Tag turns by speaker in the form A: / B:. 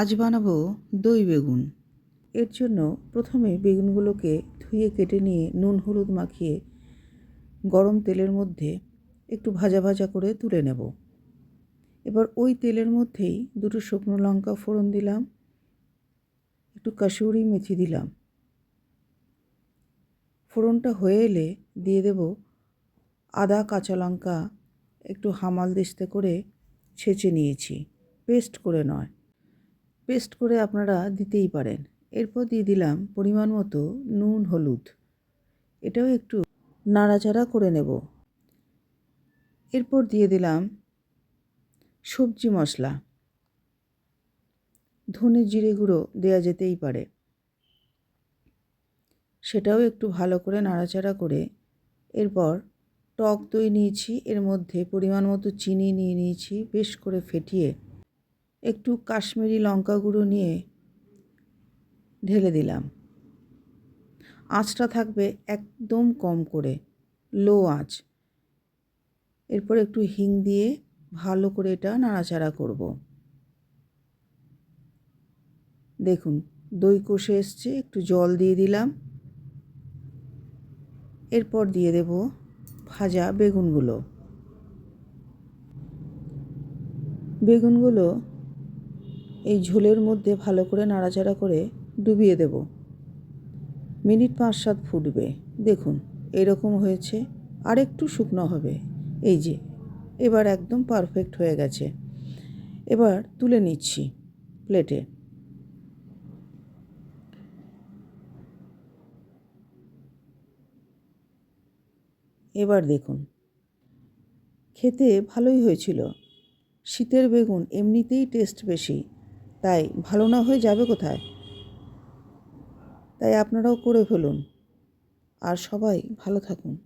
A: আজ বানাবো দই বেগুন। এর জন্য প্রথমে বেগুনগুলোকে ধুয়ে কেটে নিয়ে নুন হলুদ মাখিয়ে গরম তেলের মধ্যে একটু ভাজা ভাজা করে তুলে নেব। এবার ওই তেলের মধ্যেই দুটো শুকনো লঙ্কা ফোড়ন দিলাম, একটু কাসুরি মেথি দিলাম। ফোড়নটা হয়ে এলে দিয়ে দেব আদা, কাঁচা লঙ্কা, একটু হামাল দিস্তে করে ছেঁচে নিয়েছি। পেস্ট করে নয় পেস্ট করে আপনারা দিতেই পারেন। এরপর দিয়ে দিলাম পরিমাণ মতো নুন, হলুদ। এটাও একটু নাড়াচাড়া করে নেব। এরপর দিয়ে দিলাম সবজি মশলা। ধনে জিরে গুঁড়ো দেওয়া যেতেই পারে। সেটাও একটু ভালো করে নাড়াচাড়া করে এরপর টক দই নিয়েছি। এর মধ্যে পরিমাণ মতো চিনি নিয়ে নিয়েছি। বেশ করে ফেটিয়ে একটু কাশ্মীরি লঙ্কা গুঁড়ো নিয়ে ঢেলে দিলাম। আঁচটা থাকবে একদম কম করে, লো আঁচ। এরপর একটু হিং দিয়ে ভালো করে এটা নাড়াচাড়া করব। দেখুন, দই কষে এসছে, একটু জল দিয়ে দিলাম। এরপর দিয়ে দেব ভাজা বেগুনগুলো। বেগুনগুলো এই ঝোলের মধ্যে ভালো করে নাড়াচাড়া করে ডুবিয়ে দেব। মিনিট পাঁচ সাত ফুটবে। দেখুন, এরকম হয়েছে আর একটু শুকনো হবে। এই যে, এবার একদম পারফেক্ট হয়ে গেছে। এবার তুলে নিচ্ছি প্লেটে। এবার দেখুন, খেতে ভালোই হয়েছিল। শীতের বেগুন এমনিতেই টেস্ট বেশি। তাই ভালো না হয়ে যাবে কোথায়? তাই আপনারাও করে ফেলুন। আর সবাই ভালো থাকুন।